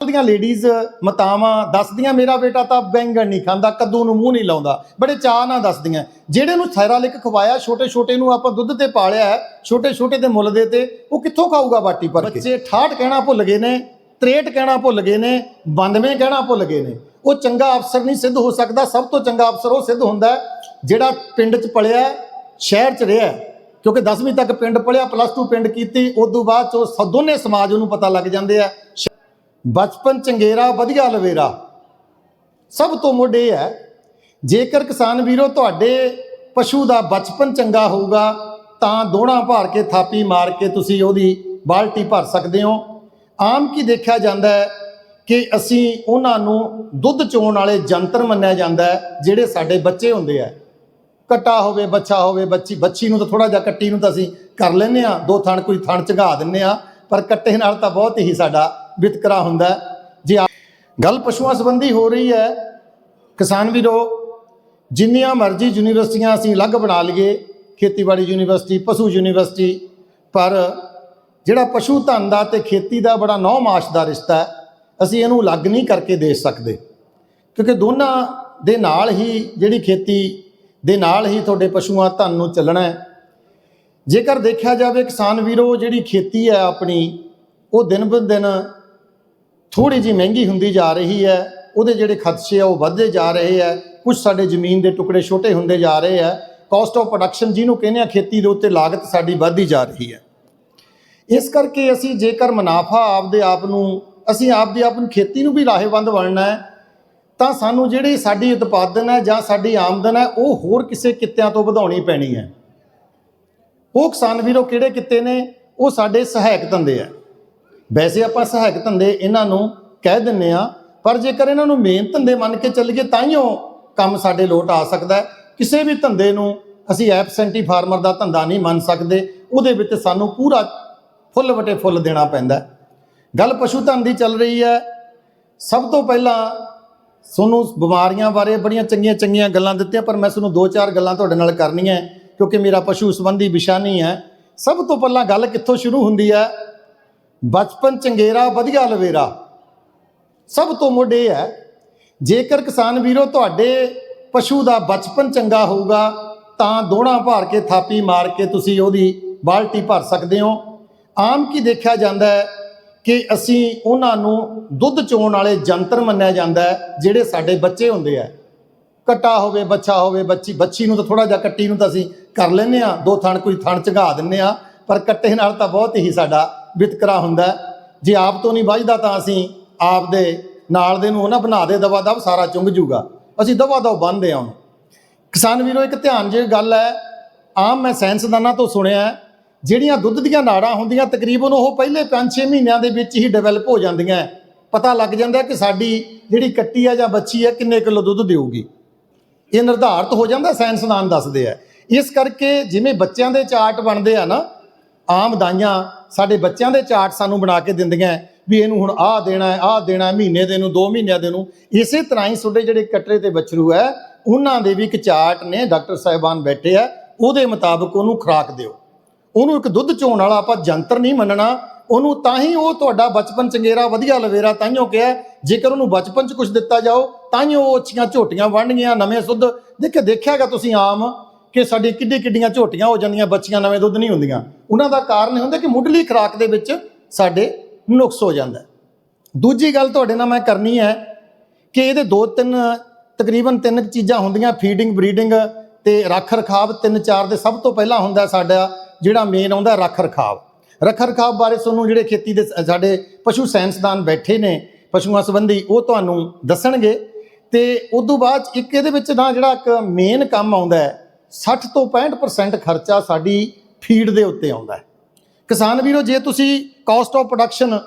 ਦੀਆਂ ਲੇਡੀਜ਼ ਮਤਾਵਾਂ ਦੱਸਦੀਆਂ, ਮੇਰਾ ਬੇਟਾ ਤਾਂ ਬੈਂਗਣ ਨਹੀਂ ਖਾਂਦਾ, ਕੱਦੂ ਨੂੰ ਮੂੰਹ ਨਹੀਂ ਲਾਉਂਦਾ। ਬੜੇ ਚਾਹ ਨਾਲ ਦੱਸਦੀਆਂ। ਜਿਹੜੇ ਨੂੰ ਥੈਰਾਲਿਕ ਖਵਾਇਆ ਛੋਟੇ ਛੋਟੇ ਨੂੰ ਆਪਾਂ ਦੁੱਧ ਤੇ ਪਾਲਿਆ ਛੋਟੇ ਛੋਟੇ ਦੇ ਮੁੱਲ ਦੇ ਤੇ, ਉਹ ਕਿੱਥੋਂ ਖਾਊਗਾ ਬਾਟੀ ਭਰ ਬੱਚੇ 68 ਕਹਿਣਾ ਭੁੱਲ ਗਏ ਨੇ 63 ਕਹਿਣਾ ਭੁੱਲ ਗਏ ਨੇ 92 ਕਹਿਣਾ ਭੁੱਲ ਗਏ ਨੇ। ਉਹ ਚੰਗਾ ਅਫਸਰ ਨਹੀਂ ਸਿੱਧ ਹੋ ਸਕਦਾ, ਸਭ ਤੋਂ ਚੰਗਾ ਅਫਸਰ ਉਹ ਸਿੱਧ ਹੁੰਦਾ ਜਿਹੜਾ ਪਿੰਡ 'ਚ ਪਲਿਆ, ਸ਼ਹਿਰ 'ਚ ਰਿਹਾ ਕਿਉਂਕਿ 10ਵੀਂ ਤੱਕ ਪਿੰਡ ਪਲਿਆ, ਪਲੱਸ 2 ਪਿੰਡ ਕੀਤੀ ਉਸ ਤੋਂ ਬਾਅਦ 'ਚ ਦੋਨੇ ਸਮਾਜ ਉਹਨੂੰ ਪਤਾ ਲੱਗ ਜਾਂਦੇ ਆ। ਬਚਪਨ ਚੰਗੇਰਾ, ਵਧੀਆ ਲਵੇਰਾ। ਸਭ ਤੋਂ ਮੁੱਢ ਇਹ ਹੈ, ਜੇਕਰ ਕਿਸਾਨ ਵੀਰੋ ਤੁਹਾਡੇ ਪਸ਼ੂ ਦਾ ਬਚਪਨ ਚੰਗਾ ਹੋਊਗਾ, ਤਾਂ ਦੋਣਾ ਭਾਰ ਕੇ ਥਾਪੀ ਮਾਰ ਕੇ ਤੁਸੀਂ ਉਹਦੀ ਬਾਲਟੀ ਭਰ ਸਕਦੇ ਹੋ। ਆਮ ਕੀ ਦੇਖਿਆ ਜਾਂਦਾ ਹੈ ਕਿ ਅਸੀਂ ਉਹਨਾਂ ਨੂੰ ਦੁੱਧ ਚੋਣ ਵਾਲੇ ਜੰਤਰ ਮੰਨਿਆ ਜਾਂਦਾ ਹੈ, ਜਿਹੜੇ ਸਾਡੇ ਬੱਚੇ ਹੁੰਦੇ ਆ। ਕੱਟਾ ਹੋਵੇ ਬੱਚਾ ਹੋਵੇ, ਬੱਚੀ ਬੱਚੀ ਨੂੰ ਤਾਂ ਥੋੜਾ ਜਿਹਾ ਕੱਟੀ ਨੂੰ ਤਾਂ ਅਸੀਂ ਕਰ ਲੈਨੇ ਆ ਦੋ ਥਣ ਕੋਈ ਥਣ ਚਗਾ ਦਿੰਨੇ ਆ ਪਰ ਕੱਟੇ ਨਾਲ ਤਾਂ ਬਹੁਤ ਹੀ ਸਾਡਾ ਵਿਤਕਰਾ ਹੁੰਦਾ ਜੇ ਗੱਲ ਪਸ਼ੂਆਂ ਸੰਬੰਧੀ ਹੋ ਰਹੀ ਹੈ, ਕਿਸਾਨ ਵੀਰੋ, ਜਿੰਨੀਆਂ ਮਰਜ਼ੀ ਯੂਨੀਵਰਸਿਟੀਆਂ ਅਸੀਂ ਅਲੱਗ ਬਣਾ ਲਈਏ, ਖੇਤੀਬਾੜੀ ਯੂਨੀਵਰਸਿਟੀ, ਪਸ਼ੂ ਯੂਨੀਵਰਸਿਟੀ, ਪਰ ਜਿਹੜਾ ਪਸ਼ੂ ਧਨ ਦਾ ਤੇ ਖੇਤੀ ਦਾ ਬੜਾ ਨੌ ਮਾਸ਼ ਦਾ ਰਿਸ਼ਤਾ ਹੈ, ਅਸੀਂ ਇਹਨੂੰ ਅਲੱਗ ਨਹੀਂ ਕਰਕੇ ਦੇ ਸਕਦੇ। ਕਿਉਂਕਿ ਦੋਨਾਂ ਦੇ ਨਾਲ ਹੀ ਜਿਹੜੀ ਖੇਤੀ ਦੇ ਨਾਲ ਹੀ ਤੁਹਾਡੇ ਪਸ਼ੂਆਂ ਧਨ ਨੂੰ ਚੱਲਣਾ ਹੈ। ਜੇਕਰ ਦੇਖਿਆ ਜਾਵੇ ਕਿਸਾਨ ਵੀਰੋ, ਜਿਹੜੀ ਖੇਤੀ ਹੈ ਆਪਣੀ, ਉਹ ਦਿਨ ਬ ਦਿਨ ਥੋੜੀ ਜੀ ਮਹਿੰਗੀ ਹੁੰਦੀ ਜਾ ਰਹੀ ਹੈ, ਉਹਦੇ ਜਿਹੜੇ ਖਦਸ਼ੇ ਆ ਉਹ ਵੱਧਦੇ ਜਾ ਰਹੇ ਆ ਕੁਝ ਸਾਡੇ ਜ਼ਮੀਨ ਦੇ ਟੁਕੜੇ ਛੋਟੇ ਹੁੰਦੇ ਜਾ ਰਹੇ ਆ ਕਾਸਟ ਆਫ ਪ੍ਰੋਡਕਸ਼ਨ ਜਿਹਨੂੰ ਕਹਿੰਦੇ ਆ, ਖੇਤੀ ਦੇ ਉੱਤੇ ਲਾਗਤ ਸਾਡੀ ਵੱਧਦੀ ਜਾ ਰਹੀ ਹੈ। ਇਸ ਕਰਕੇ ਅਸੀਂ ਜੇਕਰ ਮੁਨਾਫਾ ਆਪਦੇ ਆਪ ਨੂੰ, ਅਸੀਂ ਆਪਦੇ ਆਪ ਨੂੰ ਖੇਤੀ ਨੂੰ ਵੀ ਲਾਹੇਵੰਦ ਬਣਨਾ ਹੈ, ਤਾਂ ਸਾਨੂੰ ਜਿਹੜੀ ਸਾਡੀ ਉਤਪਾਦਨ ਹੈ ਜਾਂ ਸਾਡੀ ਆਮਦਨ ਹੈ, ਉਹ ਹੋਰ ਕਿਸੇ ਕਿੱਤਿਆਂ ਤੋਂ ਵਧਾਉਣੀ ਪੈਣੀ ਹੈ। ਉਹ ਕਿਸਾਨ ਵੀਰੋ ਕਿਹੜੇ ਕਿੱਤੇ ਨੇ? ਉਹ ਸਾਡੇ ਸਹਾਇਕ ਧੰਦੇ ਆ ਵੈਸੇ ਆਪਾਂ ਸਹਾਇਕ ਧੰਦੇ ਇਹਨਾਂ ਨੂੰ ਕਹਿ ਦਿੰਨੇ ਆ, ਪਰ ਜੇਕਰ ਇਹਨਾਂ ਨੂੰ ਮੇਨ ਧੰਦੇ ਮੰਨ ਕੇ ਚੱਲੀਏ ਤਾਂ ਹੀ ਉਹ ਕੰਮ ਸਾਡੇ ਲੋਟ ਆ ਸਕਦਾ ਕਿਸੇ ਵੀ ਧੰਦੇ ਨੂੰ ਅਸੀਂ ਐਬਸੈਂਟੀ ਫਾਰਮਰ ਦਾ ਧੰਦਾ ਨਹੀਂ ਮੰਨ ਸਕਦੇ, ਉਹਦੇ ਵਿੱਚ ਸਾਨੂੰ ਪੂਰਾ ਫੁੱਲ ਵਟੇ ਫੁੱਲ ਦੇਣਾ ਪੈਂਦਾ ਗੱਲ ਪਸ਼ੂ ਧਨ ਦੀ ਚੱਲ ਰਹੀ ਹੈ। ਸਭ ਤੋਂ ਪਹਿਲਾਂ ਤੁਹਾਨੂੰ ਬਿਮਾਰੀਆਂ ਬਾਰੇ ਬੜੀਆਂ ਚੰਗੀਆਂ ਚੰਗੀਆਂ ਗੱਲਾਂ ਦਿੱਤੀਆਂ, ਪਰ ਮੈਂ ਤੁਹਾਨੂੰ ਦੋ ਚਾਰ ਗੱਲਾਂ ਤੁਹਾਡੇ ਨਾਲ ਕਰਨੀਆਂ ਕਿਉਂਕਿ ਮੇਰਾ ਪਸ਼ੂ ਸੰਬੰਧੀ ਵਿਸ਼ਾ ਨਹੀਂ ਹੈ। ਸਭ ਤੋਂ ਪਹਿਲਾਂ ਗੱਲ ਕਿੱਥੋਂ ਸ਼ੁਰੂ ਹੁੰਦੀ ਹੈ? ਬਚਪਨ ਚੰਗੇਰਾ, ਵਧੀਆ ਲਵੇਰਾ। ਸਭ ਤੋਂ ਮੁੱਢ ਇਹ ਹੈ, ਜੇਕਰ ਕਿਸਾਨ ਵੀਰੋ ਤੁਹਾਡੇ ਪਸ਼ੂ ਦਾ ਬਚਪਨ ਚੰਗਾ ਹੋਊਗਾ, ਤਾਂ ਦੋਣਾ ਭਾਰ ਕੇ ਥਾਪੀ ਮਾਰ ਕੇ ਤੁਸੀਂ ਉਹਦੀ ਬਾਲਟੀ ਭਰ ਸਕਦੇ ਹੋ। ਆਮ ਕੀ ਦੇਖਿਆ ਜਾਂਦਾ ਹੈ ਕਿ ਅਸੀਂ ਉਹਨਾਂ ਨੂੰ ਦੁੱਧ ਚੋਣ ਵਾਲੇ ਜੰਤਰ ਮੰਨਿਆ ਜਾਂਦਾ ਹੈ, ਜਿਹੜੇ ਸਾਡੇ ਬੱਚੇ ਹੁੰਦੇ ਆ। ਕੱਟਾ ਹੋਵੇ ਬੱਚਾ ਹੋਵੇ, ਬੱਚੀ ਬੱਚੀ ਨੂੰ ਤਾਂ ਥੋੜਾ ਜਿਹਾ ਕੱਟੀ ਨੂੰ ਤਾਂ ਅਸੀਂ ਕਰ ਲੈਨੇ ਆ ਦੋ ਥਣ ਕੋਈ ਥਣ ਚਗਾ ਦਿੰਨੇ ਆ ਪਰ ਕੱਟੇ ਨਾਲ ਤਾਂ ਬਹੁਤ ਹੀ ਸਾਡਾ ਵਿਤਕਰਾ ਹੁੰਦਾ ਜੇ ਆਪ ਤੋਂ ਨਹੀਂ ਵੱਜਦਾ ਤਾਂ ਅਸੀਂ ਆਪ ਦੇ ਨਾਲ ਦੇ ਨੂੰ ਉਹਨਾਂ ਬਣਾ ਦੇ, ਦਵਾ ਦਵ ਸਾਰਾ ਚੁੰਗ ਜੂਗਾ। ਅਸੀਂ ਦਵਾ ਦਵ ਬੰਨਦੇ ਹਾਂ ਕਿਸਾਨ ਵੀਰੋ, ਇੱਕ ਧਿਆਨ ਜੇ ਗੱਲ ਹੈ, ਆਮ ਮੈਂ ਸਾਇੰਸਦਾਨਾਂ ਤੋਂ ਸੁਣਿਆ ਜਿਹੜੀਆਂ ਦੁੱਧ ਦੀਆਂ ਨਾੜਾਂ ਹੁੰਦੀਆਂ, ਤਕਰੀਬਨ ਉਹ ਪਹਿਲੇ 5-6 ਮਹੀਨਿਆਂ ਦੇ ਵਿੱਚ ਹੀ ਡਿਵੈਲਪ ਹੋ ਜਾਂਦੀਆਂ ਪਤਾ ਲੱਗ ਜਾਂਦਾ ਕਿ ਸਾਡੀ ਜਿਹੜੀ ਕੱਟੀ ਆ ਜਾਂ ਬੱਚੀ ਹੈ, ਕਿੰਨੇ ਕਿਲੋ ਦੁੱਧ ਦੇਊਗੀ। ਇਹ ਨਿਰਧਾਰਤ ਹੋ ਜਾਂਦਾ, ਸਾਇੰਸਦਾਨ ਦੱਸਦੇ ਆ ਇਸ ਕਰਕੇ ਜਿਵੇਂ ਬੱਚਿਆਂ ਦੇ ਚਾਰਟ ਬਣਦੇ ਆ ਨਾ ਆਮ ਦਾਈਆਂ ਸਾਡੇ ਬੱਚਿਆਂ ਦੇ ਚਾਰਟ ਸਾਨੂੰ ਬਣਾ ਕੇ ਦਿੰਦੀਆਂ ਵੀ ਇਹਨੂੰ ਹੁਣ ਆਹ ਦੇਣਾ ਹੈ, ਆਹ ਦੇਣਾ ਮਹੀਨੇ ਦੇ ਨੂੰ 2 ਮਹੀਨਿਆਂ ਦੇ ਨੂੰ। ਇਸੇ ਤਰ੍ਹਾਂ ਹੀ ਤੁਹਾਡੇ ਜਿਹੜੇ ਕਟਰੇ ਤੇ ਬਛਰੂ ਹੈ, ਉਹਨਾਂ ਦੇ ਵੀ ਇੱਕ ਚਾਰਟ ਨੇ ਡਾਕਟਰ ਸਾਹਿਬਾਨ ਬੈਠੇ ਆ ਉਹਦੇ ਮੁਤਾਬਕ ਉਹਨੂੰ ਖੁਰਾਕ ਦਿਓ। ਉਹਨੂੰ ਇੱਕ ਦੁੱਧ ਚੋਣ ਵਾਲਾ ਆਪਾਂ ਜੰਤਰ ਨਹੀਂ ਮੰਨਣਾ, ਉਹਨੂੰ ਤਾਂ ਹੀ ਉਹ ਤੁਹਾਡਾ ਬਚਪਨ ਚੰਗੇਰਾ, ਵਧੀਆ ਲਵੇਰਾ ਤਾਈਓ ਕਿਹਾ ਜੇਕਰ ਉਹਨੂੰ ਬਚਪਨ ਚ ਕੁਝ ਦਿੱਤਾ ਜਾਓ ਤਾਂ ਹੀ ਉਹ ਅੱਛੀਆਂ ਝੋਟੀਆਂ ਬਣਨਗੀਆਂ ਨਵੇਂ ਸੁੱਧ। ਦੇਖਿਆ ਦੇਖਿਆਗਾ ਤੁਸੀਂ ਆਮ ਕਿ ਸਾਡੀ ਕਿੱਡੀ ਕਿੱਡੀਆਂ ਝੋਟੀਆਂ ਹੋ ਜਾਂਦੀਆਂ, ਬੱਚੀਆਂ ਨਵੇਂ ਦੁੱਧ ਨਹੀਂ ਹੁੰਦੀਆਂ। ਉਹਨਾਂ ਦਾ ਕਾਰਨ ਇਹ ਹੁੰਦਾ ਕਿ ਮੁੱਢਲੀ ਖੁਰਾਕ ਦੇ ਵਿੱਚ ਸਾਡੇ ਨੁਕਸ ਹੋ ਜਾਂਦਾ ਦੂਜੀ ਗੱਲ ਤੁਹਾਡੇ ਨਾਲ ਮੈਂ ਕਰਨੀ ਹੈ ਕਿ ਇਹਦੇ ਦੋ ਤਿੰਨ, ਤਕਰੀਬਨ ਤਿੰਨ ਕੁ ਚੀਜ਼ਾਂ ਹੁੰਦੀਆਂ ਫੀਡਿੰਗ ਬਰੀਡਿੰਗ ਤੇ ਰੱਖ ਰਖਾਵ, ਤਿੰਨ ਚਾਰ ਦੇ ਸਭ ਤੋਂ ਪਹਿਲਾਂ ਹੁੰਦਾ ਸਾਡਾ ਜਿਹੜਾ ਮੇਨ ਆਉਂਦਾ ਰੱਖ ਰਖਾਵ। ਰੱਖ ਰਖਾਵ ਬਾਰੇ ਤੁਹਾਨੂੰ ਜਿਹੜੇ ਖੇਤੀ ਦੇ ਸਾਡੇ ਪਸ਼ੂ ਸਾਇੰਸਦਾਨ ਬੈਠੇ ਨੇ, ਪਸ਼ੂਆਂ ਸੰਬੰਧੀ ਉਹ ਤੁਹਾਨੂੰ ਦੱਸਣਗੇ ਤੇ ਉਸ ਤੋਂ ਬਾਅਦ 'ਚ ਇੱਕ ਇਹਦੇ ਵਿੱਚ ਨਾ ਜਿਹੜਾ ਇੱਕ ਮੇਨ ਕੰਮ ਆਉਂਦਾ ਹੈ 60 ਤੋਂ 65% ਖਰਚਾ ਸਾਡੀ ਫੀਡ ਦੇ ਉੱਤੇ ਆਉਂਦਾ ਹੈ। ਕਿਸਾਨ ਵੀਰੋ, ਜੇ ਤੁਸੀਂ ਕਾਸਟ ਆਫ ਪ੍ਰੋਡਕਸ਼ਨ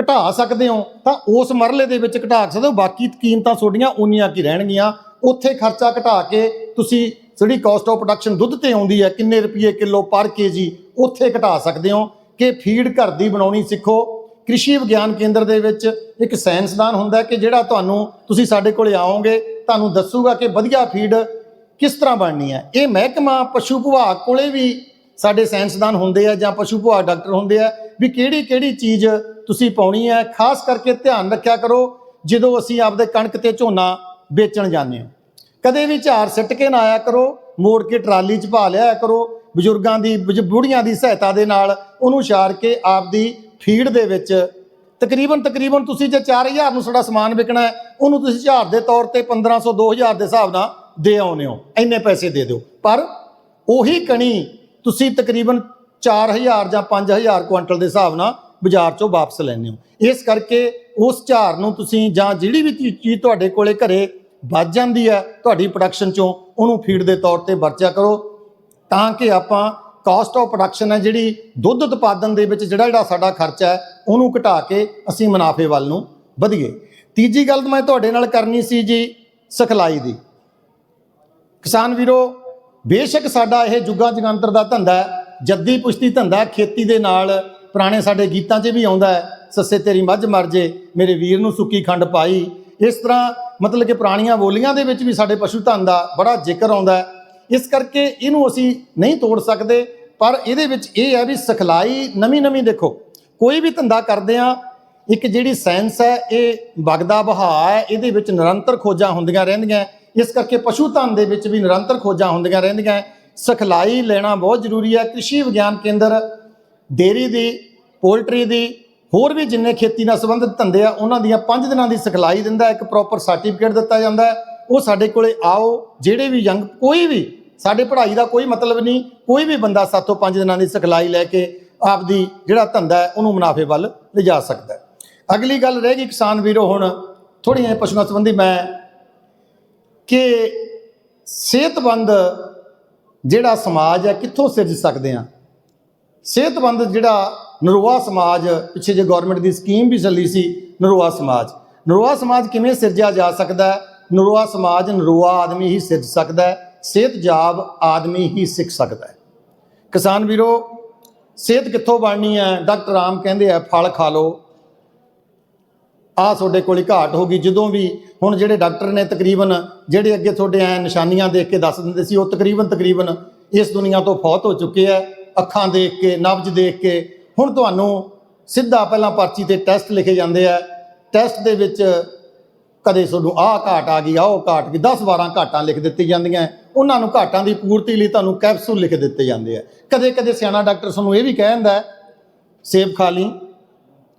ਘਟਾ ਸਕਦੇ ਹੋ, ਤਾਂ ਉਸ ਮਰਲੇ ਦੇ ਵਿੱਚ ਘਟਾ ਸਕਦੇ ਹੋ। ਬਾਕੀ ਕੀਮਤਾਂ ਤੁਹਾਡੀਆਂ ਉਨੀਆਂ ਕੀ ਰਹਿਣਗੀਆਂ। ਉੱਥੇ ਖਰਚਾ ਘਟਾ ਕੇ ਤੁਸੀਂ ਜਿਹੜੀ ਕਾਸਟ ਆਫ ਪ੍ਰੋਡਕਸ਼ਨ ਦੁੱਧ ਤੇ ਆਉਂਦੀ ਹੈ, ਕਿੰਨੇ ਰੁਪਏ ਕਿਲੋ ਪਰ ਕੇਜੀ ਉੱਥੇ ਘਟਾ ਸਕਦੇ ਹੋ। ਕਿ ਫੀਡ ਘਰ ਦੀ ਬਣਾਉਣੀ ਸਿੱਖੋ। ਕ੍ਰਿਸ਼ੀ ਵਿਗਿਆਨ ਕੇਂਦਰ ਦੇ ਵਿੱਚ ਇੱਕ ਸਾਇੰਸਦਾਨ ਹੁੰਦਾ ਕਿ ਜਿਹੜਾ ਤੁਹਾਨੂੰ ਤੁਸੀਂ ਸਾਡੇ ਕੋਲੇ ਆਓਗੇ, ਤੁਹਾਨੂੰ ਦੱਸੂਗਾ ਕਿ ਵਧੀਆ ਫੀਡ ਕਿਸ ਤਰ੍ਹਾਂ ਬਣਨੀ ਹੈ। ਇਹ ਮਹਿਕਮਾ ਪਸ਼ੂ ਵਿਭਾਗ ਕੋਲੇ ਵੀ ਸਾਡੇ ਸਾਇੰਸਦਾਨ ਹੁੰਦੇ ਆ ਜਾਂ ਪਸ਼ੂ ਵਿਭਾਗ ਡਾਕਟਰ ਹੁੰਦੇ ਆ, ਵੀ ਕਿਹੜੀ ਕਿਹੜੀ ਚੀਜ਼ ਤੁਸੀਂ ਪਾਉਣੀ ਹੈ ਖਾਸ ਕਰਕੇ ਧਿਆਨ ਰੱਖਿਆ ਕਰੋ, ਜਦੋਂ ਅਸੀਂ ਆਪਦੇ ਕਣਕ ਤੇ ਝੋਨਾ ਵੇਚਣ ਜਾਂਦੇ ਹਾਂ। ਕਦੇ ਵੀ ਝਾਰ ਸਿੱਟ ਕੇ ਨਾ ਆਇਆ ਕਰੋ, ਮੋੜ ਕੇ ਟਰਾਲੀ 'ਚ ਪਾ ਲਿਆ ਕਰੋ, ਬਜ਼ੁਰਗਾਂ ਦੀ ਬੁੜੀਆਂ ਦੀ ਸਹਾਇਤਾ ਦੇ ਨਾਲ ਉਹਨੂੰ ਛਾਰ ਕੇ ਆਪਦੀ ਫੀਡ ਦੇ ਵਿੱਚ ਤਕਰੀਬਨ ਤਕਰੀਬਨ ਤੁਸੀਂ ਜੇ 4000 ਨੂੰ ਸਾਡਾ ਸਮਾਨ ਵਿਕਣਾ ਹੈ, ਉਹਨੂੰ ਤੁਸੀਂ ਝਾੜ ਦੇ ਤੌਰ ਤੇ 1500 2000 ਦੇ ਹਿਸਾਬ ਨਾਲ ਦੇ ਆਉਨੇ ਹੋ, ਇੰਨੇ ਪੈਸੇ ਦੇ ਦਿਓ। ਪਰ ਉਹੀ ਕਣੀ ਤੁਸੀਂ ਤਕਰੀਬਨ 4000 ਜਾਂ 5000 ਕੁਇੰਟਲ ਦੇ ਹਿਸਾਬ ਨਾਲ ਬਾਜ਼ਾਰ ਚੋਂ ਵਾਪਸ ਲੈਂਦੇ ਹੋ। ਇਸ ਕਰਕੇ ਉਸ ਝਾਰ ਨੂੰ ਤੁਸੀਂ ਜਾਂ ਜਿਹੜੀ ਵੀ ਚੀਜ਼ ਤੁਹਾਡੇ ਕੋਲੇ ਘਰੇ ਵੱਜ ਜਾਂਦੀ ਹੈ ਤੁਹਾਡੀ ਪ੍ਰੋਡਕਸ਼ਨ ਚੋਂ, ਉਹਨੂੰ ਫੀਡ ਦੇ ਤੌਰ ਤੇ ਵਰਤਿਆ ਕਰੋ ਤਾਂ ਕਿ ਆਪਾਂ ਕਾਸਟ ਆਫ ਪ੍ਰੋਡਕਸ਼ਨ ਹੈ ਜਿਹੜੀ ਦੁੱਧ ਉਤਪਾਦਨ ਦੇ ਵਿੱਚ ਜਿਹੜਾ ਜਿਹੜਾ ਸਾਡਾ ਖਰਚਾ ਹੈ, ਉਹਨੂੰ ਘਟਾ ਕੇ ਅਸੀਂ ਮੁਨਾਫੇ ਵੱਲ ਨੂੰ ਵਧੀਏ। ਤੀਜੀ ਗੱਲ ਮੈਂ ਤੁਹਾਡੇ ਨਾਲ ਕਰਨੀ ਸੀ ਜੀ ਸਿਖਲਾਈ ਦੀ। ਕਿਸਾਨ ਵੀਰੋ ਬੇਸ਼ੱਕ ਸਾਡਾ ਇਹ ਜੁਗਾ ਜਗੰਤਰ ਦਾ ਧੰਦਾ ਜੱਦੀ ਪੁਸ਼ਤੀ ਧੰਦਾ ਖੇਤੀ ਦੇ ਨਾਲ ਪੁਰਾਣੇ ਸਾਡੇ ਗੀਤਾਂ 'ਚ ਵੀ ਆਉਂਦਾ ਸੱਸੇ ਤੇਰੀ ਮੱਝ ਮਰ ਜੇ, ਮੇਰੇ ਵੀਰ ਨੂੰ ਸੁੱਕੀ ਖੰਡ ਪਾਈ। ਇਸ ਤਰ੍ਹਾਂ ਮਤਲਬ ਕਿ ਪੁਰਾਣੀਆਂ ਬੋਲੀਆਂ ਦੇ ਵਿੱਚ ਵੀ ਸਾਡੇ ਪਸ਼ੂ ਧਨ ਦਾ ਬੜਾ ਜ਼ਿਕਰ ਆਉਂਦਾ ਇਸ ਕਰਕੇ ਇਹਨੂੰ ਅਸੀਂ ਨਹੀਂ ਤੋੜ ਸਕਦੇ, ਪਰ ਇਹਦੇ ਵਿੱਚ ਇਹ ਹੈ ਵੀ ਸਿਖਲਾਈ ਨਵੀਂ ਨਵੀਂ ਦੇਖੋ, ਕੋਈ ਵੀ ਧੰਦਾ ਕਰਦੇ ਆ ਇੱਕ ਜਿਹੜੀ ਸਾਇੰਸ ਹੈ, ਇਹ ਵਗਦਾ ਬਹਾ ਹੈ, ਇਹਦੇ ਵਿੱਚ ਨਿਰੰਤਰ ਖੋਜਾਂ ਹੁੰਦੀਆਂ ਰਹਿੰਦੀਆਂ ਇਸ ਕਰਕੇ ਪਸ਼ੂ ਧਨ ਦੇ ਵਿੱਚ ਵੀ ਨਿਰੰਤਰ ਖੋਜਾਂ ਹੁੰਦੀਆਂ ਰਹਿੰਦੀਆਂ ਸਿਖਲਾਈ ਲੈਣਾ ਬਹੁਤ ਜ਼ਰੂਰੀ ਹੈ। ਕ੍ਰਿਸ਼ੀ ਵਿਗਿਆਨ ਕੇਂਦਰ ਡੇਰੀ ਦੀ, ਪੋਲਟਰੀ ਦੀ, ਹੋਰ ਵੀ ਜਿੰਨੇ ਖੇਤੀ ਨਾਲ ਸੰਬੰਧਿਤ ਧੰਦੇ ਆ, ਉਹਨਾਂ ਦੀਆਂ 5 ਦਿਨਾਂ ਦੀ ਸਿਖਲਾਈ ਦਿੰਦਾ ਇੱਕ ਪ੍ਰੋਪਰ ਸਰਟੀਫਿਕੇਟ ਦਿੱਤਾ ਜਾਂਦਾ ਉਹ ਸਾਡੇ ਕੋਲੇ ਆਓ। ਜਿਹੜੇ ਵੀ ਯੰਗ ਕੋਈ ਵੀ, ਸਾਡੇ ਪੜ੍ਹਾਈ ਦਾ ਕੋਈ ਮਤਲਬ ਨਹੀਂ। ਕੋਈ ਵੀ ਬੰਦਾ ਸਾਥੋਂ 5 ਦਿਨਾਂ ਦੀ ਸਿਖਲਾਈ ਲੈ ਕੇ ਆਪਦੀ ਜਿਹੜਾ ਧੰਦਾ ਹੈ, ਉਹਨੂੰ ਮੁਨਾਫੇ ਵੱਲ ਲਿਜਾ ਸਕਦਾ ਅਗਲੀ ਗੱਲ ਰਹਿ ਗਈ ਕਿਸਾਨ ਵੀਰੋ ਹੁਣ। ਥੋੜ੍ਹੀਆਂ ਪਸ਼ੂਆਂ ਸੰਬੰਧੀ ਮੈਂ ਕਿ ਸਿਹਤਮੰਦ ਜਿਹੜਾ ਸਮਾਜ ਹੈ, ਕਿੱਥੋਂ ਸਿਰਜ ਸਕਦੇ ਆ ਸਿਹਤਮੰਦ ਜਿਹੜਾ ਨਰੋਆ ਸਮਾਜ, ਪਿੱਛੇ ਜੇ ਗਵਰਨਮੈਂਟ ਦੀ ਸਕੀਮ ਵੀ ਚੱਲੀ ਸੀ, ਨਰੋਆ ਸਮਾਜ। ਨਰੋਆ ਸਮਾਜ ਕਿਵੇਂ ਸਿਰਜਿਆ ਜਾ ਸਕਦਾ ਹੈ? ਨਰੋਆ ਸਮਾਜ ਨਰੋਆ ਆਦਮੀ ਹੀ ਸਿਰਜ ਸਕਦਾ ਹੈ ਸਿਹਤਯਾਬ ਆਦਮੀ ਹੀ ਸਿੱਖ ਸਕਦਾ ਹੈ। ਕਿਸਾਨ ਵੀਰੋ, ਸਿਹਤ ਕਿੱਥੋਂ ਬਣਨੀ ਹੈ? ਡਾਕਟਰ ਆਮ ਕਹਿੰਦੇ ਆ, ਫਲ ਖਾ ਲਓ। ਆ ਤੁਹਾਡੇ ਕੋਲ ਘਾਟ ਹੋ ਗਈ। ਜਦੋਂ ਵੀ ਹੁਣ ਜਿਹੜੇ ਡਾਕਟਰ ਨੇ ਤਕਰੀਬਨ ਜਿਹੜੇ ਅੱਗੇ ਤੁਹਾਡੇ ਐ ਨਿਸ਼ਾਨੀਆਂ ਦੇਖ ਕੇ ਦੱਸ ਦਿੰਦੇ ਸੀ, ਉਹ ਤਕਰੀਬਨ ਤਕਰੀਬਨ ਇਸ ਦੁਨੀਆ ਤੋਂ ਫੌਤ ਹੋ ਚੁੱਕੇ ਆ ਅੱਖਾਂ ਦੇਖ ਕੇ, ਨਬਜ ਦੇਖ ਕੇ। ਹੁਣ ਤੁਹਾਨੂੰ ਸਿੱਧਾ ਪਹਿਲਾਂ ਪਰਚੀ ਤੇ ਟੈਸਟ ਲਿਖੇ ਜਾਂਦੇ ਆ ਟੈਸਟ ਦੇ ਵਿੱਚ ਕਦੇ ਤੁਹਾਨੂੰ ਆਹ ਘਾਟ ਆ ਗਈ, ਆਹ ਘਾਟ ਗਈ। 10 12 ਘਾਟਾਂ ਲਿਖ ਦਿੱਤੀ ਜਾਂਦੀਆਂ ਉਹਨਾਂ ਨੂੰ ਘਾਟਾਂ ਦੀ ਪੂਰਤੀ ਲਈ ਤੁਹਾਨੂੰ ਕੈਪਸੂਲ ਲਿਖ ਦਿੱਤੇ ਜਾਂਦੇ ਆ ਕਦੇ ਕਦੇ ਸਿਆਣਾ ਡਾਕਟਰ ਤੁਹਾਨੂੰ ਇਹ ਵੀ ਕਹਿ ਦਿੰਦਾ ਸੇਬ ਖਾ ਲਈ।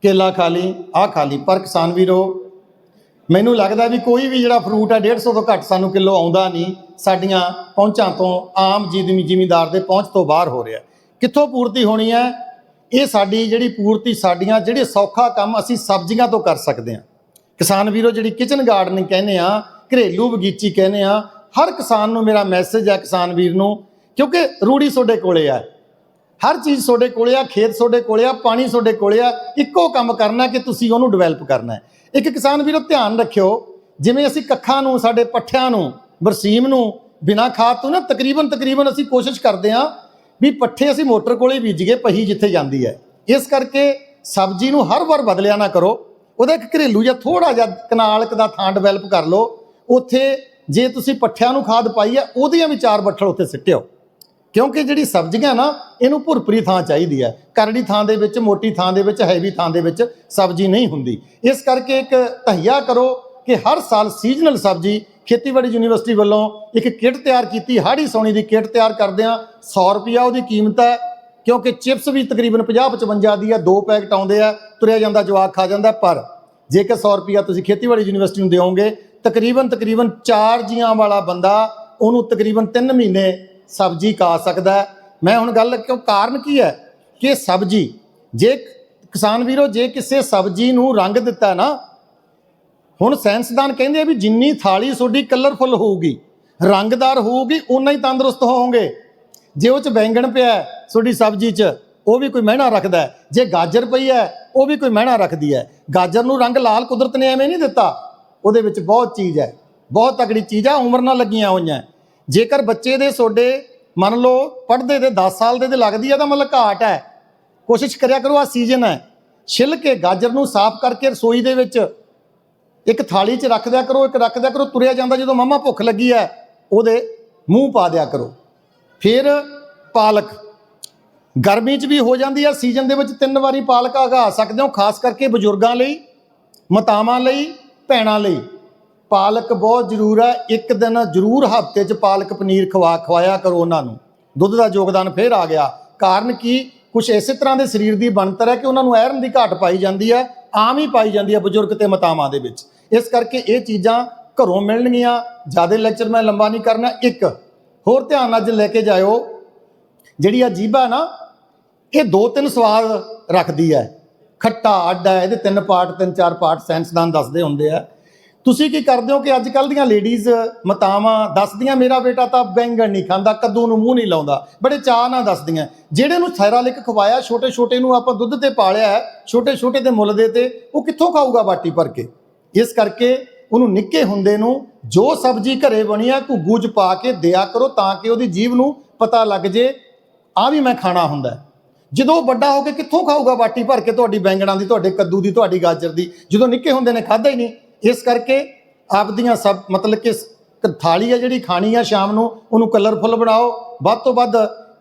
ਕੇਲਾ ਖਾ ਲਈ, ਆਹ ਖਾ ਲਈ, ਪਰ ਕਿਸਾਨ ਵੀਰੋ, ਮੈਨੂੰ ਲੱਗਦਾ ਵੀ ਕੋਈ ਵੀ ਜਿਹੜਾ ਫਰੂਟ ਹੈ 150 ਤੋਂ ਘੱਟ ਸਾਨੂੰ ਕਿਲੋ ਆਉਂਦਾ ਨਹੀਂ, ਸਾਡੀਆਂ ਪਹੁੰਚਾਂ ਤੋਂ ਆਮ ਜਿਮੀ ਜ਼ਿਮੀਦਾਰ ਦੇ ਪਹੁੰਚ ਤੋਂ ਬਾਹਰ ਹੋ ਰਿਹਾ। ਕਿੱਥੋਂ ਪੂਰਤੀ ਹੋਣੀ ਹੈ? ਇਹ ਸਾਡੀ ਜਿਹੜੀ ਪੂਰਤੀ ਸਾਡੀਆਂ, ਜਿਹੜੇ ਸੌਖਾ ਕੰਮ ਅਸੀਂ ਸਬਜ਼ੀਆਂ ਤੋਂ ਕਰ ਸਕਦੇ ਹਾਂ। ਕਿਸਾਨ ਵੀਰੋ, ਜਿਹੜੀ ਕਿਚਨ ਗਾਰਡਨਿੰਗ ਕਹਿੰਦੇ ਆ ਘਰੇਲੂ ਬਗੀਚੀ ਕਹਿੰਦੇ ਆ ਹਰ ਕਿਸਾਨ ਨੂੰ ਮੇਰਾ ਮੈਸੇਜ ਹੈ ਕਿਸਾਨ ਵੀਰ ਨੂੰ, ਕਿਉਂਕਿ ਰੂੜੀ ਤੁਹਾਡੇ ਕੋਲੇ ਆ। ਹਰ ਚੀਜ਼ ਤੁਹਾਡੇ ਕੋਲੇ ਆ, ਖੇਤ ਤੁਹਾਡੇ ਕੋਲੇ ਆ, ਪਾਣੀ ਤੁਹਾਡੇ ਕੋਲੇ ਆ, ਇੱਕੋ ਕੰਮ ਕਰਨਾ ਕਿ ਤੁਸੀਂ ਉਹਨੂੰ ਡਿਵੈਲਪ ਕਰਨਾ ਹੈ। ਇੱਕ ਕਿਸਾਨ ਵੀਰੋ, ਧਿਆਨ ਰੱਖਿਓ, ਜਿਵੇਂ ਅਸੀਂ ਕੱਖਾਂ ਨੂੰ, ਸਾਡੇ ਪੱਠਿਆਂ ਨੂੰ ਬਰਸੀਮ ਨੂੰ, ਬਿਨਾ ਖਾਦ ਤੋਂ ਨਾ, ਤਕਰੀਬਨ ਤਕਰੀਬਨ ਅਸੀਂ ਕੋਸ਼ਿਸ਼ ਕਰਦੇ ਆ ਵੀ ਪੱਠੇ ਅਸੀਂ ਮੋਟਰ ਕੋਲੇ ਬੀਜੀਏ ਪਹੀ ਜਿੱਥੇ ਜਾਂਦੀ ਹੈ। ਇਸ ਕਰਕੇ ਸਬਜ਼ੀ ਨੂੰ ਹਰ ਵਾਰ ਬਦਲਿਆ ਨਾ ਕਰੋ। ਉਹਦਾ ਇੱਕ ਘਰੇਲੂ ਜਾਂ ਥੋੜਾ ਜਿਹਾ ਕਨਾਲਕ ਦਾ ਥਾਂ ਡਿਵੈਲਪ ਕਰ ਲਓ। ਉੱਥੇ ਜੇ ਤੁਸੀਂ ਪੱਠਿਆਂ ਨੂੰ ਖਾਦ ਪਾਈ ਹੈ, ਉਹਦੀਆਂ ਵੀ ਚਾਰ ਬੱਠਲ ਉੱਥੇ ਸਿੱਟਿਓ। ਕਿਉਂਕਿ ਜਿਹੜੀ ਸਬਜ਼ੀਆਂ ਨਾ, ਇਹਨੂੰ ਭੁਰਪਰੀ ਥਾਂ ਚਾਹੀਦੀ ਹੈ। ਕਰੜੀ ਥਾਂ ਦੇ ਵਿੱਚ, ਮੋਟੀ ਥਾਂ ਦੇ ਵਿੱਚ, ਹੈਵੀ ਥਾਂ ਦੇ ਵਿੱਚ ਸਬਜ਼ੀ ਨਹੀਂ ਹੁੰਦੀ। ਇਸ ਕਰਕੇ ਇੱਕ ਤਹਈਆ ਕਰੋ ਕਿ ਹਰ ਸਾਲ ਸੀਜ਼ਨਲ ਸਬਜ਼ੀ ਖੇਤੀਬਾੜੀ ਯੂਨੀਵਰਸਿਟੀ ਵੱਲੋਂ ਇੱਕ ਕਿੱਟ ਤਿਆਰ ਕੀਤੀ ਹਾੜੀ ਸੌਣੀ ਦੀ ਕਿੱਟ ਤਿਆਰ ਕਰਦੇ ਆ 100 ਰੁਪਿਆ ਉਹਦੀ ਕੀਮਤ ਹੈ, ਕਿਉਂਕਿ ਚਿਪਸ ਵੀ ਤਕਰੀਬਨ 50 55 ਦੀ ਆ ਦੋ ਪੈਕਟ ਆਉਂਦੇ ਆ, ਤੁਰਿਆ ਜਾਂਦਾ, ਜਵਾਕ ਖਾ ਜਾਂਦਾ, ਪਰ ਜੇਕਰ 100 ਰੁਪਿਆ ਤੁਸੀਂ ਖੇਤੀਬਾੜੀ ਯੂਨੀਵਰਸਿਟੀ ਨੂੰ ਦਿਓਗੇ ਤਕਰੀਬਨ ਤਕਰੀਬਨ ਚਾਰ ਜੀਆਂ ਵਾਲਾ ਬੰਦਾ ਉਹਨੂੰ ਤਕਰੀਬਨ 3 ਮਹੀਨੇ ਸਬਜ਼ੀ ਖਾ ਸਕਦਾ ਮੈਂ ਹੁਣ ਗੱਲ ਕਿਉਂ, ਕਾਰਨ ਕੀ ਹੈ ਕਿ ਸਬਜ਼ੀ, ਜੇ ਕਿਸਾਨ ਵੀਰੋ, ਜੇ ਕਿਸੇ ਸਬਜ਼ੀ ਨੂੰ ਰੰਗ ਦਿੱਤਾ ਨਾ, ਹੁਣ ਸਾਇੰਸਦਾਨ ਕਹਿੰਦੇ ਆ ਵੀ ਜਿੰਨੀ ਥਾਲੀ ਤੁਹਾਡੀ ਕਲਰਫੁਲ ਹੋਊਗੀ, ਰੰਗਦਾਰ ਹੋਊਗੀ ਉਨਾ ਹੀ ਤੰਦਰੁਸਤ ਹੋਵੋਗੇ। ਜੇ ਉਹ ਚ ਬੈਂਗਣ ਪਿਆ ਤੁਹਾਡੀ ਸਬਜ਼ੀ ਚ, ਉਹ ਵੀ ਕੋਈ ਮਹਿਣਾ ਰੱਖਦਾ ਜੇ ਗਾਜਰ ਪਈ ਹੈ, ਉਹ ਵੀ ਕੋਈ ਮਹਿਣਾ ਰੱਖਦੀ ਹੈ। ਗਾਜਰ ਨੂੰ ਰੰਗ ਲਾਲ ਕੁਦਰਤ ਨੇ ਐਵੇਂ ਨਹੀਂ ਦਿੱਤਾ। ਉਹਦੇ ਵਿੱਚ ਬਹੁਤ ਚੀਜ਼ ਹੈ, ਬਹੁਤ ਤਕੜੀ ਚੀਜ਼ ਆ ਉਮਰ ਨਾਲ ਲੱਗੀਆਂ ਹੋਈਆਂ। ਜੇਕਰ ਬੱਚੇ ਦੇ ਤੁਹਾਡੇ ਮੰਨ ਲਓ ਪੜ੍ਹਦੇ ਦੇ 10 ਸਾਲ ਦੇ ਤੇ ਲੱਗਦੀ ਹੈ ਤਾਂ ਮਤਲਬ ਘਾਟ ਹੈ। ਕੋਸ਼ਿਸ਼ ਕਰਿਆ ਕਰੋ ਆ ਸੀਜ਼ਨ ਹੈ। ਛਿੱਲ ਕੇ ਗਾਜਰ ਨੂੰ ਸਾਫ਼ ਕਰਕੇ ਰਸੋਈ ਦੇ ਵਿੱਚ ਇੱਕ ਥਾਲੀ 'ਚ ਰੱਖ ਦਿਆ ਕਰੋ, ਇੱਕ ਰੱਖ ਦਿਆ ਕਰੋ, ਤੁਰਿਆ ਜਾਂਦਾ ਜਦੋਂ ਮੰਮਾ ਭੁੱਖ ਲੱਗੀ ਹੈ, ਉਹਦੇ ਮੂੰਹ ਪਾ ਦਿਆ ਕਰੋ। ਫਿਰ ਪਾਲਕ। ਗਰਮੀ 'ਚ ਵੀ ਹੋ ਜਾਂਦੀ ਆ ਸੀਜ਼ਨ ਦੇ ਵਿੱਚ ਤਿੰਨ ਵਾਰੀ ਪਾਲਕ ਉਗਾ ਸਕਦੇ ਹੋ, ਖਾਸ ਕਰਕੇ ਬਜ਼ੁਰਗਾਂ ਲਈ, ਮਾਤਾਵਾਂ ਲਈ, ਭੈਣਾਂ ਲਈ। ਪਾਲਕ ਬਹੁਤ ਜ਼ਰੂਰ ਹੈ। ਇੱਕ ਦਿਨ ਜ਼ਰੂਰ ਹਫ਼ਤੇ 'ਚ ਪਾਲਕ ਪਨੀਰ ਖਵਾ ਖਵਾਇਆ ਕਰੋ ਉਹਨਾਂ ਨੂੰ। ਦੁੱਧ ਦਾ ਯੋਗਦਾਨ ਫੇਰ ਆ ਗਿਆ। ਕਾਰਨ ਕੀ? ਕੁਝ ਇਸੇ ਤਰ੍ਹਾਂ ਦੇ ਸਰੀਰ ਦੀ ਬਣਤਰ ਹੈ ਕਿ ਉਹਨਾਂ ਨੂੰ ਆਇਰਨ ਦੀ ਘਾਟ ਪਾਈ ਜਾਂਦੀ ਹੈ, ਆਮ ਹੀ ਪਾਈ ਜਾਂਦੀ ਹੈ ਬਜ਼ੁਰਗ ਤੇ ਮਾਤਾਵਾਂ ਦੇ ਵਿੱਚ। ਇਸ ਕਰਕੇ ਇਹ ਚੀਜ਼ਾਂ ਘਰੋਂ ਮਿਲਣਗੀਆਂ। ਜ਼ਿਆਦਾ ਲੈਕਚਰ ਮੈਂ ਲੰਬਾ ਨਹੀਂ ਕਰਨਾ। ਇੱਕ, ਹੋਰ ਧਿਆਨ ਅੱਜ ਲੈ ਕੇ ਜਾਇਓ। ਜਿਹੜੀ ਆ ਜੀਭਾ ਨਾ, ਇਹ ਦੋ ਤਿੰਨ ਸਵਾਦ ਰੱਖਦੀ ਹੈ। ਖੱਟਾ, ਅੱਡਾ ਇਹਦੇ ਤਿੰਨ ਪਾਰਟ ਤਿੰਨ ਚਾਰ ਪਾਰਟ ਸਾਇੰਸਦਾਨ ਦੱਸਦੇ ਹੁੰਦੇ ਆ। ਤੁਸੀਂ ਕੀ ਕਰਦੇ ਹੋ ਕਿ ਅੱਜ ਕੱਲ ਦੀਆਂ ਲੇਡੀਜ਼ ਮਾਤਾਵਾਂ ਦੱਸਦੀਆਂ, ਮੇਰਾ ਬੇਟਾ ਤਾਂ ਬੈਂਗਣ ਨਹੀਂ ਖਾਂਦਾ, ਕੱਦੂ ਨੂੰ ਮੂੰਹ ਨਹੀਂ ਲਾਉਂਦਾ। ਬੜੇ ਚਾਅ ਨਾਲ ਦੱਸਦੀਆਂ। ਜਿਹੜੇ ਨੂੰ ਥੈਰਾਲਿਕ ਖਵਾਇਆ ਛੋਟੇ ਛੋਟੇ ਨੂੰ ਆਪਾਂ ਦੁੱਧ ਤੇ ਪਾਲਿਆ ਛੋਟੇ ਛੋਟੇ ਦੇ ਮੁੱਲ ਦੇ ਤੇ, ਉਹ ਕਿੱਥੋਂ ਖਾਊਗਾ ਬਾਟੀ ਭਰ ਕੇ? ਇਸ ਕਰਕੇ ਉਹਨੂੰ ਨਿੱਕੇ ਹੁੰਦੇ ਨੂੰ ਜੋ ਸਬਜ਼ੀ ਘਰੇ ਬਣੀ ਆ, ਘੁੱਗੂ ਚ ਪਾ ਕੇ ਦਿਆ ਕਰੋ ਤਾਂ ਕਿ ਉਹਦੀ ਜੀਵ ਨੂੰ ਪਤਾ ਲੱਗ ਜੇ ਆ ਵੀ ਮੈਂ ਖਾਣਾ ਹੁੰਦਾ ਜਦੋਂ ਵੱਡਾ ਹੋ ਕੇ ਕਿੱਥੋਂ ਖਾਊਗਾ ਬਾਟੀ ਭਰ ਕੇ ਤੁਹਾਡੀ ਬੈਂਗਣਾਂ ਦੀ, ਤੁਹਾਡੇ ਕੱਦੂ ਦੀ, ਤੁਹਾਡੀ ਗਾਜਰ ਦੀ? ਜਦੋਂ ਨਿੱਕੇ ਹੁੰਦੇ ਨੇ ਖਾਦਾ ਹੀ ਨਹੀਂ। ਇਸ ਕਰਕੇ ਆਪਦੀਆਂ ਸਭ, ਮਤਲਬ ਕਿ ਸ- ਥਾਲੀ ਆ ਜਿਹੜੀ ਖਾਣੀ ਆ ਸ਼ਾਮ ਨੂੰ, ਉਹਨੂੰ ਕਲਰਫੁਲ ਬਣਾਓ। ਵੱਧ ਤੋਂ ਵੱਧ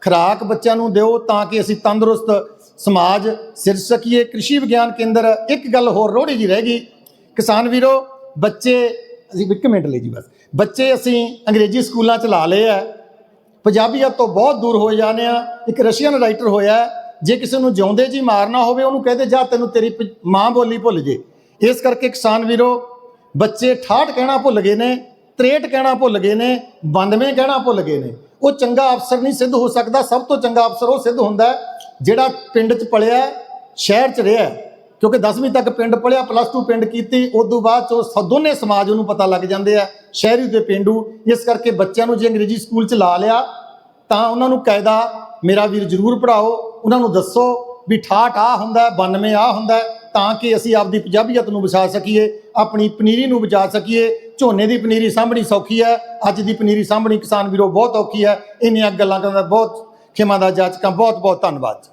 ਖੁਰਾਕ ਬੱਚਿਆਂ ਨੂੰ ਦਿਓ ਤਾਂ ਕਿ ਅਸੀਂ ਤੰਦਰੁਸਤ ਸਮਾਜ ਸਿਰ ਸਕੀਏ। ਕ੍ਰਿਸ਼ੀ ਵਿਗਿਆਨ ਕੇਂਦਰ, ਇੱਕ ਗੱਲ ਹੋਰ ਰੋੜੀ ਜੀ ਰਹਿ ਗਈ। ਕਿਸਾਨ ਵੀਰੋ, ਬੱਚੇ, ਅਸੀਂ ਇੱਕ ਮਿੰਟ ਲਈ ਜੀ ਬਸ। ਬੱਚੇ ਅਸੀਂ ਅੰਗਰੇਜ਼ੀ ਸਕੂਲਾਂ ਚ ਲਾ ਲਏ ਆ। ਪੰਜਾਬੀਅਤ ਤੋਂ ਬਹੁਤ ਦੂਰ ਹੋ ਜਾਣੇ ਆ। ਇੱਕ ਰਸ਼ੀਅਨ ਰਾਈਟਰ ਹੋਇਆ ਜੇ ਕਿਸੇ ਨੂੰ ਜਿਉਂਦੇ ਜੀ ਮਾਰਨਾ ਹੋਵੇ, ਉਹਨੂੰ ਕਹਦੇ, ਜਾ ਤੈਨੂੰ ਤੇਰੀ ਪ- ਮਾਂ ਬੋਲੀ ਭੁੱਲ ਜੇ। ਇਸ ਕਰਕੇ ਕਿਸਾਨ ਵੀਰੋ ਬੱਚੇ 68 ਕਹਿਣਾ ਭੁੱਲ ਗਏ ਨੇ 63 ਕਹਿਣਾ ਭੁੱਲ ਗਏ ਨੇ 92 ਕਹਿਣਾ ਭੁੱਲ ਗਏ ਨੇ। ਉਹ ਚੰਗਾ ਅਫਸਰ ਨਹੀਂ ਸਿੱਧ ਹੋ ਸਕਦਾ ਸਭ ਤੋਂ ਚੰਗਾ ਅਫਸਰ ਉਹ ਸਿੱਧ ਹੁੰਦਾ ਜਿਹੜਾ ਪਿੰਡ 'ਚ ਪਲਿਆ ਸ਼ਹਿਰ 'ਚ ਰਿਹਾ ਕਿਉਂਕਿ 10ਵੀਂ ਤੱਕ ਪਿੰਡ ਪੜਿਆ ਪਲੱਸ 2 ਪਿੰਡ ਕੀਤੀ ਉਸ ਤੋਂ ਬਾਅਦ ਚ ਉਹ ਸ- ਦੋਨੇ ਸਮਾਜ ਉਹਨੂੰ ਪਤਾ ਲੱਗ ਜਾਂਦੇ ਆ ਸ਼ਹਿਰੀ ਤੇ ਪਿੰਡੂ। ਇਸ ਕਰਕੇ ਬੱਚਿਆਂ ਨੂੰ ਜੇ ਅੰਗਰੇਜ਼ੀ ਸਕੂਲ ਚ ਲਾ ਲਿਆ ਤਾਂ ਉਹਨਾਂ ਨੂੰ ਕਾਇਦਾ ਮੇਰਾ ਵੀਰ ਜ਼ਰੂਰ ਪੜਾਓ ਉਹਨਾਂ ਨੂੰ ਦੱਸੋ ਵੀ 68 ਆ ਹੁੰਦਾ ਹੈ, 92 ਆ ਹੁੰਦਾ ਤਾਂ ਕਿ ਅਸੀਂ ਆਪਦੀ ਪੰਜਾਬੀਅਤ ਨੂੰ ਬਚਾ ਸਕੀਏ, ਆਪਣੀ ਪਨੀਰੀ ਨੂੰ ਬਚਾ ਸਕੀਏ। ਝੋਨੇ ਦੀ ਪਨੀਰੀ ਸਾਂਭਣੀ ਸੌਖੀ ਹੈ, ਅੱਜ ਦੀ ਪਨੀਰੀ ਸਾਂਭਣੀ ਕਿਸਾਨ ਵੀਰੋ ਬਹੁਤ ਔਖੀ ਹੈ। ਇੰਨੀਆਂ ਗੱਲਾਂ ਕਰਨ ਦਾ ਬਹੁਤ ਖਿਮਾ ਦਾ ਜਾਚਕਾਂ ਬਹੁਤ ਬਹੁਤ ਧੰਨਵਾਦ।